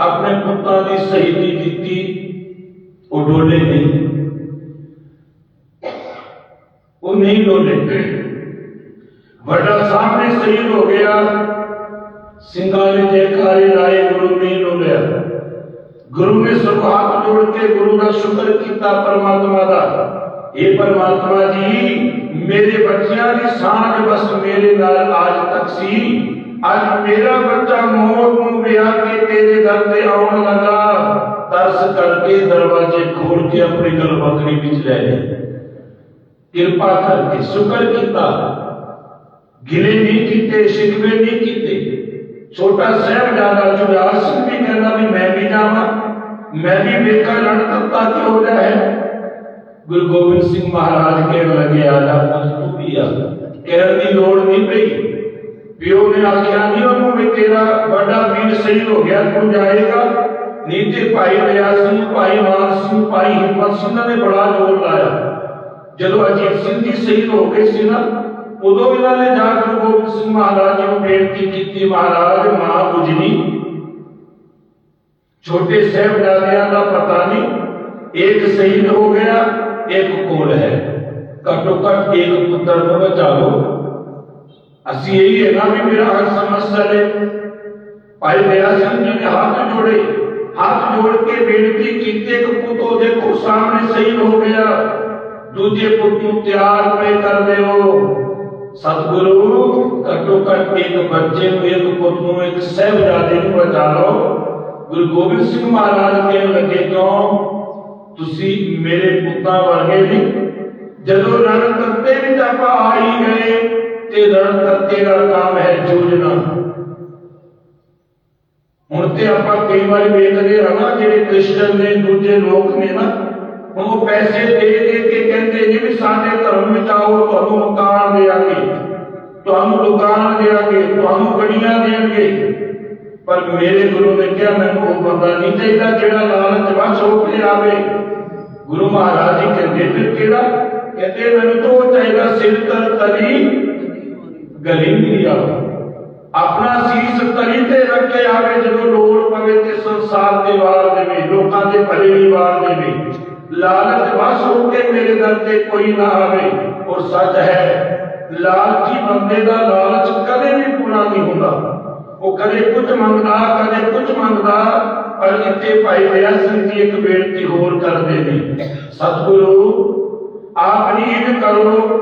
Speaker 1: ਆਪਣੇ ਪੁੱਤਾਂ ਦੀ ਸ਼ਹੀਦੀ ਦਿੱਤੀ, ਉਹ ਡੋਲੇ ਨਹੀਂ। ਉਹ ਨਹੀਂ ਡੋਲੇ। ਵੱਡਾ ਸਾਹਮਣੇ ਸ਼ਹੀਦ ਹੋ ਗਿਆ। ਸਿੰਘਾਂ ਜੈਕਾਰੇ ਲਾਏ ਗੁਰੂ ਨੇ ਡੋਲਿਆ। ਗੁਰੂ ਨੇ ਸਭ ਹੱਥ ਜੋੜ ਕੇ ਗੁਰੂ ਦਾ ਸ਼ੁਕਰ ਕੀਤਾ ਪਰਮਾਤਮਾ ਦਾ। ਇਹ ਪਰਮਾਤਮਾ ਜੀ ਮੇਰੇ ਬੱਚਿਆਂ ਦੀ ਸਾਂਝ ਬਸ ਮੇਰੇ ਨਾਲ ਅੱਜ ਤੱਕ ਸੀ। ਅੱਜ ਮੇਰਾ ਬੱਚਾ ਮੌਤ ਨੂੰ ਵਿਆਹ ਕੇ ਤੇਰੇ ਦਰ ਤੇ ਆਉਣ ਲੱਗਾ। ਤਰਸ ਕਰਕੇ ਦਰਵਾਜ਼ੇ ਖੋਲ ਕੇ ਆਪਣੀ ਗਲਬਕੜੀ ਵਿੱਚ ਲੈ ਲਿਆ ਕਿਰਪਾ ਕਰਕੇ ਸ਼ੁਕਰ ਕੀਤਾ। ਗਿਲੇ ਨਹੀਂ ਕੀਤੇ, ਸ਼ਿਕਵੇ ਨਹੀਂ ਕੀਤੇ। ਛੋਟਾ ਸਾਹਿਬਜ਼ਾਦਾ ਜੁਝਾਰ ਸਿੰਘ ਵੀ ਕਹਿੰਦਾ ਵੀ ਮੈਂ ਵੀ ਜਾਵਾਂ, ਮੈਂ ਵੀ ਵੇਖਾਂ ਲੜ ਤੱਤਾ ਕਿ ਹੋ ਰਿਹਾ ਹੈ ਗੁਰੂ ਗੋਬਿੰਦ ਸਿੰਘ ਮਹਾਰਾਜ ਕਹਿਣ ਲੱਗੇ ਆ ਜਾ ਪੁੱਤ ਤੂੰ ਵੀ ਆ। ਕਹਿਣ ਦੀ ਲੋੜ ਨਹੀਂ ਪਈ। ਪਿਓ ਨੇ ਆਖਿਆ, ਨਹੀਂ, ਉਹਨੂੰ ਵੀ ਤੇਰਾ ਵੱਡਾ ਵੀਰ ਸ਼ਹੀਦ ਹੋ ਗਿਆ, ਤੂੰ ਜਾਏਗਾ। ਨਹੀਂ ਤੇ ਭਾਈ ਦਇਆ ਸਿੰਘ, ਭਾਈ ਮਾਨ ਸਿੰਘ, ਭਾਈ ਹਿੰਮਤ ਸਿੰਘ ਨੇ ਬੜਾ ਜ਼ੋਰ ਲਾਇਆ। ਜਦੋਂ ਅਜੀਤ ਸਿੰਘ ਜੀ ਸ਼ਹੀਦ ਹੋ ਗਏ ਸੀ ਨਾ, ਉਦੋਂ ਇਹਨਾਂ ਨੇ ਜਾ ਕੇ ਗੁਰੂ ਗੋਬਿੰਦ ਸਿੰਘ ਮਹਾਰਾਜ ਜੀ ਨੂੰ ਬੇਨਤੀ ਕੀਤੀ, ਮਹਾਰਾਜ ਮਾਂ ਗੁਜਰੀ ਛੋਟੇ ਸਾਹਿਬਜ਼ਾਦਿਆਂ ਦਾ ਪਤਾ ਨਹੀਂ, ਇੱਕ ਸ਼ਹੀਦ ਹੋ ਗਿਆ, ਇੱਕ ਕੋਲ ਹੈ। ਘੱਟੋ ਘੱਟ ਇੱਕ ਪੁੱਤਰ ਨੂੰ ਬਚਾ ਲਓ। ਅਸੀਂ ਇਹੀ ਹੈ ਨਾ ਵੀ ਮੇਰਾ ਹਰ ਸਮੱਸਿਆ ਲੈ। ਭਾਈ ਦਇਆ ਸਿੰਘ ਜੀ ਨੇ ਹੱਥ ਜੋੜੇ, ਹੱਥ ਜੋੜ ਕੇ ਬੇਨਤੀ ਕੀਤੀ, ਇੱਕ ਪੁੱਤ ਉਹਦੇ ਕੋ ਸਾਹਮਣੇ ਸ਼ਹੀਦ ਹੋ ਗਿਆ। ਦੂਜੇ ਪੁੱਤ ਨੂੰ ਤਿਆਰ ਪਏ ਕਰ ਦਿਓ ਸਤਿਗੁਰੂ ਘੱਟੋ ਘੱਟ ਇੱਕ ਬੱਚੇ ਨੂੰ, ਇੱਕ ਪੁੱਤ ਨੂੰ, ਇੱਕ ਸਹਿਬਜ਼ਾਦੇ ਨੂੰ ਬਚਾ ਲਓ। ਗੁਰੂ ਗੋਬਿੰਦ ਸਿੰਘ ਮਹਾਰਾਜ ਕਹਿਣ ਲੱਗੇ, ਕਿਉਂ? ਤੁਸੀਂ ਮੇਰੇ ਪੁੱਤਾਂ ਵਰਗੇ ਨਹੀਂ। ਜਦੋਂ ਰਣ ਤੱਤੇ ਵਿੱਚ ਆਪਾਂ ਆ ਗਏ, ਤੇ ਰਣ ਤੱਤੇ ਦਾ ਕੰਮ ਹੈ ਜੂਝਣਾ। ਹੁਣ ਤੇ ਆਪਾਂ ਕਈ ਵਾਰੀ ਵੇਖਦੇ ਹਾਂ ਨਾ ਜਿਹੜੇ ਕ੍ਰਿਸਚਨ ਨੇ, ਦੂਜੇ ਲੋਕ ਨੇ ਨਾ ਉਹ ਪੈਸੇ ਦੇ ਦੇ ਕੇ ਕਹਿੰਦੇ ਨੇ ਵੀ ਸਾਡੇ ਧਰਮ ਵਿੱਚ ਆਓ, ਤੁਹਾਨੂੰ ਮਕਾਨ ਦੇਾਂਗੇ ਤੁਹਾਨੂੰ ਦੁਕਾਨ ਦੇਾਂਗੇ ਤੁਹਾਨੂੰ ਗੱਡੀਆਂ ਦੇਣਗੇ। ਪਰ ਮੇਰੇ ਗੁਰੂ ਨੇ ਕਿਹਾ ਮੈਨੂੰ ਉਹ ਬੰਦਾ ਨਹੀਂ ਚਾਹੀਦਾ ਜਿਹੜਾ ਲਾਲਚ ਵਸ ਹੋ ਕੇ ਆਵੇ ਗੁਰੂ ਮਹਾਰਾਜ ਜੀ ਕਹਿੰਦੇ, ਫਿਰ ਕਿਹੜਾ? ਕਹਿੰਦੇ, ਮੈਨੂੰ ਤਾਂ ਉਹ ਚਾਹੀਦਾ, ਸਿਰ ਤਰ ਤਲੀ, ਗਲੀ ਨਹੀਂ ਆਵੇ ਆਪਣਾ ਸੀਸ ਤਲੀ ਤੇ ਰੱਖ ਕੇ ਆਵੇ ਜਦੋਂ ਲੋੜ ਪਵੇ ਤੇ ਸੰਸਾਰ ਦੇ ਵਾਰ ਦੇਵੇ, ਲੋਕਾਂ ਦੇ ਭਲੇ ਦੀ ਵਾਰ ਦੇਵੇ। ਲਾਲਚ ਵਸ ਹੋ ਕੇ ਮੇਰੇ ਦਰ ਤੇ ਕੋਈ ਨਾ ਆਵੇ ਔਰ ਸੱਚ ਹੈ ਲਾਲਚੀ ਬੰਦੇ ਦਾ ਲਾਲਚ ਕਦੇ ਵੀ ਪੂਰਾ ਨਹੀਂ ਹੁੰਦਾ ਉਹ ਕਦੇ ਕੁਝ ਮੰਗਦਾ ਕਦੇ ਕੁਝ ਮੰਗਦਾ ਪਰ ਇੱਥੇ ਭਾਈ ਦਇਆ ਸਿੰਘ ਜੀ ਇੱਕ ਬੇਨਤੀ ਹੋਰ ਕਰਦੇ ਨੇ ਸਤਿਗੁਰੂ ਆਪ ਨੀਂਦ ਕਰੋ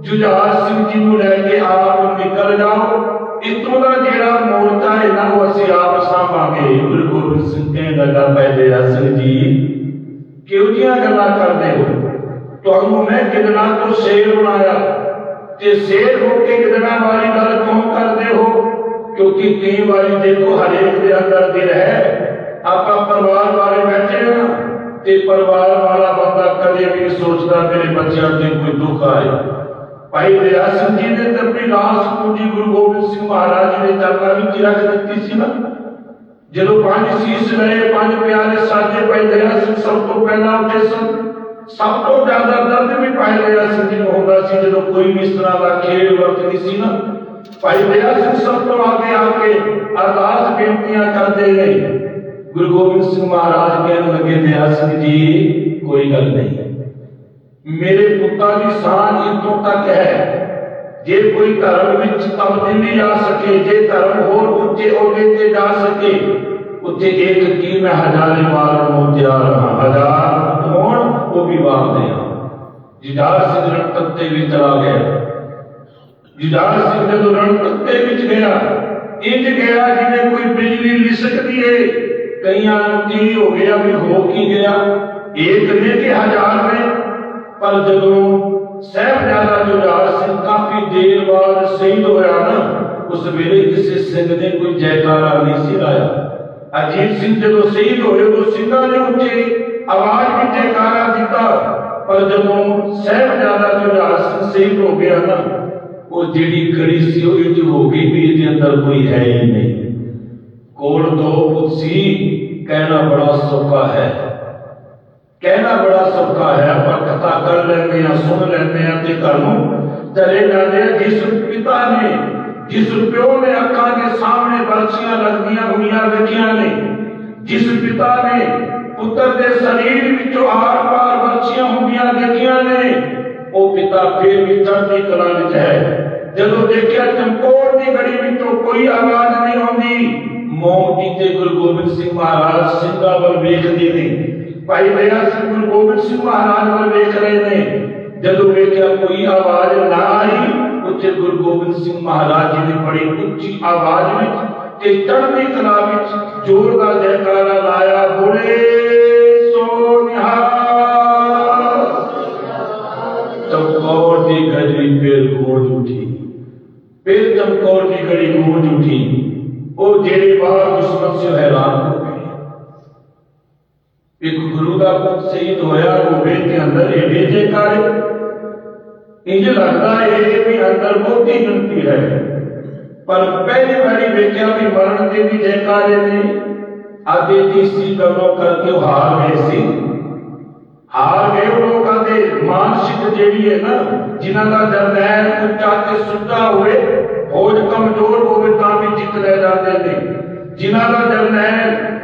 Speaker 1: ਜੁਝਾਰ ਸਿੰਘ ਜੀ ਨੂੰ ਲੈ ਕੇ ਆਪ ਨਿਕਲ ਜਾਓ ਇਤੋਂ ਦਾ ਜਿਹੜਾ ਮੋਰਚਾ ਇਹਨਾਂ ਨੂੰ ਅਸੀਂ ਆਪ ਸਾਂਭਾਂਗੇ ਗੁਰੂ ਗੋਬਿੰਦ ਸਿੰਘ ਕਹਿਣ ਲੱਗਾ ਪਹਿਲੇ ਸਿੰਘ ਜੀ ਕਿਉਂ ਜੀਆਂ ਗੱਲਾਂ ਕਰਦੇ ਹੋ ਤੁਹਾਨੂੰ ਮੈਂ ਕਿਦਨਾ ਤੋਂ ਸ਼ੇਰ ਬਣਾਇਆ ਤੇ ਸ਼ੇਰ ਹੋ ਕੇ ਕਿਦਨਾ ਵਾਲੀ ਗੱਲ ਕਿਉਂ ਕਰਦੇ ਹੋ ਕਿਉਂਕਿ ਕਈ ਵਾਰੀ ਦੇਖੋ ਹਰੇਕ ਦੇ ਅੰਦਰ ਦਿਲ ਹੈ ਆਪਾਂ ਪਰਿਵਾਰ ਬਾਰੇ ਬੈਠੇ ਹਾਂ ਤੇ ਪਰਿਵਾਰ ਵਾਲਾ ਬੰਦਾ ਕਦੇ ਵੀ ਨਹੀਂ ਸੋਚਦਾ ਮੇਰੇ ਬੱਚਿਆਂ ਤੇ ਕੋਈ ਦੁੱਖ ਆਏ ਭਾਈ ਦਇਆ ਸਿੰਘ ਜੀ ਨੇ ਤੇ ਆਪਣੀ ਲਾਸ਼ ਪੂਜੀ ਗੁਰੂ ਗੋਬਿੰਦ ਸਿੰਘ ਮਹਾਰਾਜ ਜੀ ਦੇ ਚਰਨਾਂ ਵਿੱਚ ਹੀ ਰੱਖ ਦਿੱਤੀ ਸੀ ਨਾ ਜਦੋਂ ਪੰਜ ਸੀਸ ਲਏ ਪੰਜ ਪਿਆਰੇ ਸਾਜੇ ਭਾਈ ਦਇਆ ਸਿੰਘ ਸਭ ਤੋਂ ਪਹਿਲਾਂ ਉੱਠੇ ਸਨ ਸਭ ਤੋਂ ਜ਼ਿਆਦਾ ਦਰਦ ਵੀ ਭਾਈ ਦਇਆ ਸਿੰਘ ਜੀ ਨੂੰ ਹੁੰਦਾ ਸੀ ਜਦੋਂ ਕੋਈ ਵੀ ਇਸ ਤਰ੍ਹਾਂ ਦਾ ਖੇਡ ਵਰਤਦੀ ਸੀ ਨਾ ਭਾਈ ਦਇਆ ਸਿੰਘ ਸਭ ਤੋਂ ਅੱਗੇ ਆ ਕੇ ਅਰਦਾਸ ਬੇਨਤੀਆਂ ਕਰਦੇ ਗਏ ਗੁਰੂ ਗੋਬਿੰਦ ਸਿੰਘ ਮਹਾਰਾਜ ਕਹਿਣ ਲੱਗੇ ਦਇਆ ਸਿੰਘ ਜੀ ਕੋਈ ਗੱਲ ਨਹੀਂ ਮੇਰੇ ਜੇ ਕੋਈ ਧਰਮ ਵਿੱਚ ਤਬਦੀਲੀ ਆ ਸਕੇ, ਜੇ ਧਰਮ ਹੋਰ ਉੱਚੇ ਅਹੁਦੇ ਤੇ ਜਾ ਸਕੇ, ਉੱਥੇ ਇੱਕ ਕੀ ਮੈਂ ਹਜ਼ਾਰੇ ਮਾਰਨ ਨੂੰ ਤਿਆਰ ਹਾਂ ਹਜ਼ਾਰ ਹੋਣ ਉਹ ਵੀ ਵਾਪਦੇ ਹਾਂ ਜਿਦਾਰ ਸਿੰਘ ਰਣ ਤੱਤੇ ਵਿੱਚ ਚਲਾ ਗਿਆ। ਜਿਦਾਰ ਸਿੰਘ ਜਦੋਂ ਰਣ ਤੱਤੇ ਵਿੱਚ ਗਿਆ, ਇੰਜ ਗਿਆ ਜਿਵੇਂ ਕੋਈ ਬਿਜਲੀ ਲਿਸਕਦੀ ਏ। ਕਈਆਂ ਨੂੰ ਕੀ ਹੋ ਗਿਆ ਵੀ ਹੋ ਕੀ ਗਿਆ? ਇੱਕ ਨੇ ਕਿ ਹਜ਼ਾਰ ਨੇ। ਪਰ ਜਦੋਂ ਸਹਿਬਜ਼ਾਦਾ ਜੁਝਾਰ ਸਿੰਘ ਕਾਫੀ ਦੇਰ ਬਾਅਦ ਸ਼ਹੀਦ ਹੋਇਆ ਨਾ, ਉਸ ਵੇਲੇ ਕਿਸੇ ਸਿੰਘ ਨੇ ਕੋਈ ਜੈਕਾਰਾ ਨਹੀਂ ਸੀ ਲਾਇਆ। ਅਜੀਤ ਸਿੰਘ ਜਦੋਂ ਸ਼ਹੀਦ ਹੋਏ ਉਹ ਸਿੰਘਾਂ ਨੇ ਉੱਚੀ ਆਵਾਜ਼ ਵਿੱਚ ਜੈਕਾਰਾ ਦਿੱਤਾ, ਪਰ ਜਦੋਂ ਸਹਿਬਜ਼ਾਦਾ ਜੁਝਾਰ ਸਿੰਘ ਸ਼ਹੀਦ ਹੋ ਗਿਆ ਨਾ, ਉਹ ਜਿਹੜੀ ਕੜੀ ਸੀ ਉਹ ਇੰਜ ਹੋ ਗਈ ਵੀ ਇਹਦੇ ਅੰਦਰ ਕੋਈ ਹੈ ਹੀ ਨਹੀਂ। ਕੋਲ ਦੋ ਪੁੱਤ ਸੀ, ਕਹਿਣਾ ਬੜਾ ਸੌਖਾ ਹੈ। ਕਹਿਣਾ ਬੜਾ ਸੌਖਾ ਹੈ ਆਪਾਂ ਕਥਾ ਕਰ ਲੈਂਦੇ ਆ ਸੁਣ ਲੈਂਦੇ ਆ ਤੇ ਘਰ ਨੂੰ ਚਲੇ ਜਾਂਦੇ ਆ ਜਿਸ ਪਿਤਾ ਨੇ ਜਿਸ ਪਿਓ ਨੇ ਅੱਖਾਂ ਦੇ ਸਾਹਮਣੇ ਬਰਛੀਆਂ ਲੱਗਦੀਆਂ ਹੋਈਆਂ ਵੇਖੀਆਂ ਨੇ ਜਿਸ ਪਿਤਾ ਨੇ ਪੁੱਤਰ ਦੇ ਸਰੀਰ ਵਿੱਚੋਂ ਆਰ-ਪਾਰ ਬਰਛੀਆਂ ਹੁੰਦੀਆਂ ਦੇਖੀਆਂ ਨੇ ਉਹ ਪਿਤਾ ਫੇਰ ਵੀ ਚੜ੍ਹਦੀ ਕਲਾ ਵਿੱਚ ਹੈ ਜਦੋਂ ਦੇਖਿਆ ਚਮਕੌਰ ਦੀ ਗੜੀ ਵਿੱਚੋਂ ਕੋਈ ਆਵਾਜ਼ ਨਹੀਂ ਆਉਂਦੀ ਮੋਮ ਜੀ ਤੇ ਗੁਰੂ ਗੋਬਿੰਦ ਸਿੰਘ ਮਹਾਰਾਜ ਸਿੰਘਾਂ ਵੱਲ ਵੇਖਦੇ ਨੇ ਭਾਈ ਦਇਆ ਸਿੰਘ ਗੁਰੂ ਗੋਬਿੰਦ ਸਿੰਘ ਮਹਾਰਾਜ ਵੱਲ ਵੇਖ ਰਹੇ ਨੇ ਜਦੋਂ ਵੇਖਿਆ ਕੋਈ ਆਵਾਜ਼ ਨਾ ਆਈ ਉੱਥੇ ਗੁਰੂ ਗੋਬਿੰਦ ਸਿੰਘ ਮਹਾਰਾਜ ਜੀ ਨੇ ਬੜੀ ਉੱਚੀ ਆਵਾਜ਼ ਵਿੱਚ ਤੇ ਚੜ੍ਹਦੀ ਕਲਾ ਵਿੱਚ ਜ਼ੋਰਦਾਰ ਜੈਕਾਰਾ ਲਾਇਆ ਬੋਲੇ ਸੋ ਨਿਹਾਲ ਚਮਕੌਰ ਦੀ ਗੜੀ ਫੇਰ ਗੂੰਜ ਉੱਠੀ ਫੇਰ ਚਮਕੌਰ ਦੀ ਗੜੀ ਗੂੰਜ ਉੱਠੀ ਉਹ ਜਿਹੜੇ ਬਾਹਰ ਦੁਸ਼ਮਣ ਸੇ ਹੈਰਾਨ ਹੋ ਗਏ ਇੱਕ ਗੁਰੂ ਦਾ ਸ਼ਹੀਦ ਹੋਇਆ ਹੋਵੇ ਤੇ ਅੰਦਰ ਇਹ ਜੇਕਾਰੇ ਇੰਜ ਲੱਗਦਾ ਇਹ ਵੀ ਅੰਦਰ ਬਹੁਤੀ ਗਿਣਤੀ ਹੈ। ਪਰ ਪਹਿਲੀ ਵਾਰੀ ਵੇਖਿਆ ਵੀ ਮਰਨ ਦੇ ਵੀ ਜੈਕਾਰੇ ਨੇ। ਆਦੇ ਤੀਸਰੀ ਗੱਲੋਂ ਕਰਕੇ ਹਾਰ ਗਏ ਸੀ। ਹਾਰ ਗਏ ਉਹ ਲੋਕਾਂ ਦੇ ਮਾਨਸਿਕ ਜਿਹੜੀ ਹੈ ਨਾ, ਜਿਨ੍ਹਾਂ ਦਾ ਜਰਨੈਲ ਉੱਚਾ ਤੇ ਸੁੱਚਾ ਹੋਵੇ, ਫੌਜ ਕਮਜ਼ੋਰ ਹੋਵੇ ਤਾਂ ਵੀ ਜਿੱਤ ਲੈ ਜਾਂਦੇ ਨੇ। ਜਿਨ੍ਹਾਂ ਦਾ ਜਰਨੈਲ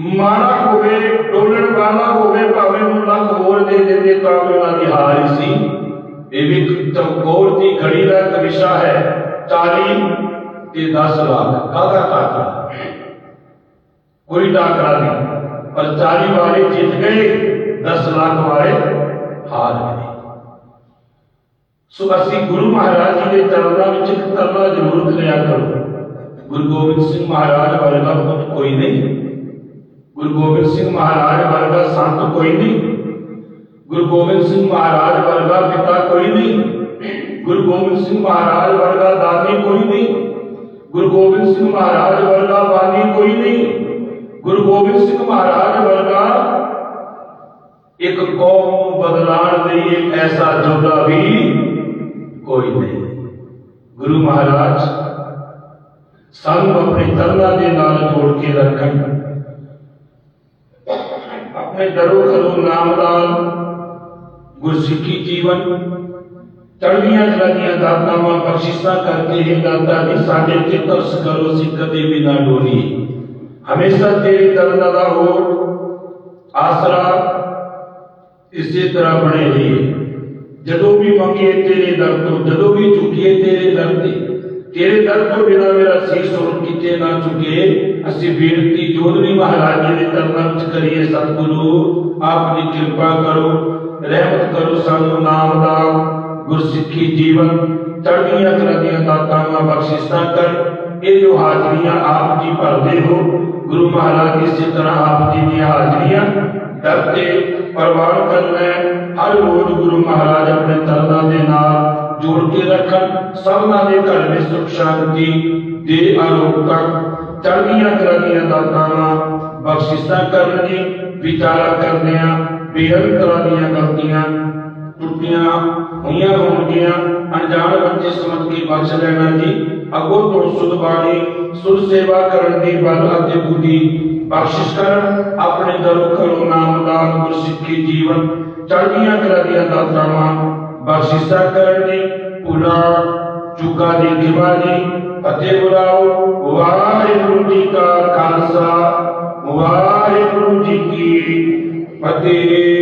Speaker 1: ਮਾੜਾ ਹੋਵੇ, ਡੋਲਣ ਵਾਲਾ ਹੋਵੇ, ਭਾਵੇਂ ਉਹ ਲੱਖ ਹੋਰ ਦੇ ਦਿੰਦੇ ਤਾਂ ਉਹਨਾਂ ਦੀ ਹਾਰ ਹੀ ਸੀ। ਇਹ ਵੀ ਚਮਕੌਰ ਦੀ ਘੜੀ ਦਾ ਇੱਕ ਹੈ 40 ਤੇ 10 ਲੱਖ ਕਾਹਦਾ ਕਾਹਦਾ ਕੋਈ ਟਾਕਰਾ ਨਹੀਂ, ਪਰ 40 ਵਾਲੇ ਜਿੱਤ ਗਏ 10 ਲੱਖ ਵਾਲੇ ਹਾਰ ਗਏ। ਸੋ ਅਸੀਂ ਗੁਰੂ ਮਹਾਰਾਜ ਜੀ ਦੇ ਚਰਨਾਂ ਵਿੱਚ ਇੱਕ ਤਰਨਾ ਜ਼ਰੂਰ ਲਿਆ ਕਰੋ। ਗੁਰੂ ਗੋਬਿੰਦ ਸਿੰਘ ਮਹਾਰਾਜ ਵਰਗਾ ਪੁੱਤ ਕੋਈ ਨਹੀਂ। ਗੁਰੂ ਗੋਬਿੰਦ ਸਿੰਘ ਮਹਾਰਾਜ ਵਰਗਾ ਸੰਤ ਕੋਈ ਨਹੀਂ। ਗੁਰੂ ਗੋਬਿੰਦ ਸਿੰਘ ਮਹਾਰਾਜ ਵਰਗਾ ਪਿਤਾ ਕੋਈ ਨਹੀਂ। ਗੁਰੂ ਗੋਬਿੰਦ ਸਿੰਘ ਮਹਾਰਾਜ ਵਰਗਾ ਦਾਨੀ ਕੋਈ ਨਹੀਂ। ਗੁਰੂ ਗੋਬਿੰਦ ਸਿੰਘ ਮਹਾਰਾਜ ਵਰਗਾ ਬਾਨੀ ਕੋਈ ਨਹੀਂ। ਗੁਰੂ ਗੋਬਿੰਦ ਸਿੰਘ ਮਹਾਰਾਜ ਵਰਗਾ ਇੱਕ ਕੌਮ ਨੂੰ ਬਦਲਾਉਣ ਲਈ ਇੱਕ ਐਸਾ ਯੋਧਾ ਵੀ ਕੋਈ ਨਹੀਂ। ਗੁਰੂ ਮਹਾਰਾਜ, ਸਾਨੂੰ ਆਪਣੇ ਤਰਨਾ ਦੇ ਨਾਲ ਜੋੜ ਕੇ ਰੱਖਣ। ਆਪਣੇ ਦਰੋ ਖਲੋ ਨਾਮ ਨਾਲ ਗੁਰਸਿੱਖੀ ਜੀਵਨ ਚੜ੍ਹਦੀਆਂ ਕਲਾਈਆਂ ਦਾਤਾਵਾਂ ਬਖਸ਼ਿਸ਼ਾਂ ਕਰਕੇ ਹੀ ਦਾਤਾ ਜੀ ਸਾਡੇ ਤੇ ਤਰਸ ਕਰੋ ਅਸੀਂ ਕਦੇ ਵੀ ਨਾ ਡੋਲੀ ਹਮੇਸ਼ਾ ਤੇਰੇ ਤਰਨਾ ਦਾ ਹੋਰ ਆਸਰਾ ਇਸੇ ਤਰ੍ਹਾਂ ਬਣੇ ਰਹੀਏ ਜਦੋਂ ਵੀ ਮੰਗੀਏ ਤੇਰੇ ਦਰ ਤੋਂ ਜਦੋਂ ਵੀ ਝੁਕੀਏ ਤੇਰੇ ਦਰ ਤੇ ਤੇਰੇ ਦਰ ਤੋਂ ਬਿਨਾਂ ਮੇਰਾ ਸੀਸ ਹੁਣ ਕਿਤੇ ਨਾ ਝੁਕੇ ਅਸੀਂ ਬੇਨਤੀ ਜੋਦਨੀ ਮਹਾਰਾਜ ਜੀ ਦੇ ਚਰਨਾਂ ਵਿੱਚ ਕਰੀਏ ਸਤਿਗੁਰੂ, ਆਪ ਦੀ ਕਿਰਪਾ ਕਰੋ, ਰਹਿਮਤ ਕਰੋ ਸਾਨੂੰ ਨਾਮ ਦਾ, ਗੁਰਸਿੱਖੀ ਜੀਵਨ, ਚੜ੍ਹਦੀਆਂ ਕਲਾਂ ਦੀਆਂ ਦਾਤਾਵਾਂ ਬਖਸ਼ਿਸ਼ਾਂ ਕਰ, ਇਹ ਜੋ ਹਾਜ਼ਰੀਆਂ ਆਪ ਜੀ ਭਰਦੇ ਹੋ, ਗੁਰੂ ਮਹਾਰਾਜ ਇਸੇ ਤਰ੍ਹਾਂ ਆਪ ਜੀ ਦੀਆਂ ਹਾਜ਼ਰੀਆਂ ਦਰ ਤੇ ਪ੍ਰਵਾਨ ਕਰਨਾ ਹੈ। ਹਰ ਰੋਜ਼ ਗੁਰੂ ਮਹਾਰਾਜ ਆਪਣੇ ਤਰਨਾਂ ਦੇ ਨਾਲ ਜੋੜ ਕੇ ਰੱਖਣ, ਸਭਨਾਂ ਦੇ ਘਰ ਵਿੱਚ ਸੁਖ ਸ਼ਾਂਤੀ ਦੇ ਆਲੋਕਤਾ ਚੜ੍ਹਦੀਆਂ ਕਰਾਂਦੀਆਂ ਦਾਤਾਵਾਂ ਬਖਸ਼ਿਸ਼ਾਂ ਕਰਨ ਜੀ ਵਿਚਾਰਾ ਕਰਦੇ ਆ ਬੇਅੰਤ ਤਰ੍ਹਾਂ ਗਲਤੀਆਂ ਟੁੱਟੀਆਂ ਹੋਈਆਂ ਹੋਣਗੀਆਂ, ਅਣਜਾਣ ਬੱਚੇ ਸਮਝ ਕੇ ਬਖਸ਼ ਲੈਣਾ ਜੀ ਅਗੋ ਤੋਂ ਸੁਧ ਬਾਣੀ, ਸੁਧ ਸੇਵਾ ਕਰਨ ਦੀ ਬਲ ਅਤੇ ਬੁੱਧੀ। ਬਖਸ਼ਿਸ਼ ਕਰਨ, ਆਪਣੇ ਦਰੁ ਖਲੋ ਨਾਮ ਦਾਨ, ਗੁਰਸਿੱਖੀ ਜੀਵਨ, ਚੜ੍ਹਦੀਆਂ ਕਲਾ ਦੀਆਂ ਬਖਸ਼ਿਸ਼ਾਂ ਕਰਨ ਦੀ ਭੁਲਾ, ਚੁਕਾ ਦੀ ਖਿਮਾ ਅਤੇ ਬੁਲਾਓ ਵਾਹਿਗੁਰੂ ਜੀ ਕਾ ਖਾਲਸਾ ਵਾਹਿਗੁਰੂ ਜੀ ਕੀ ਫਤਿਹ।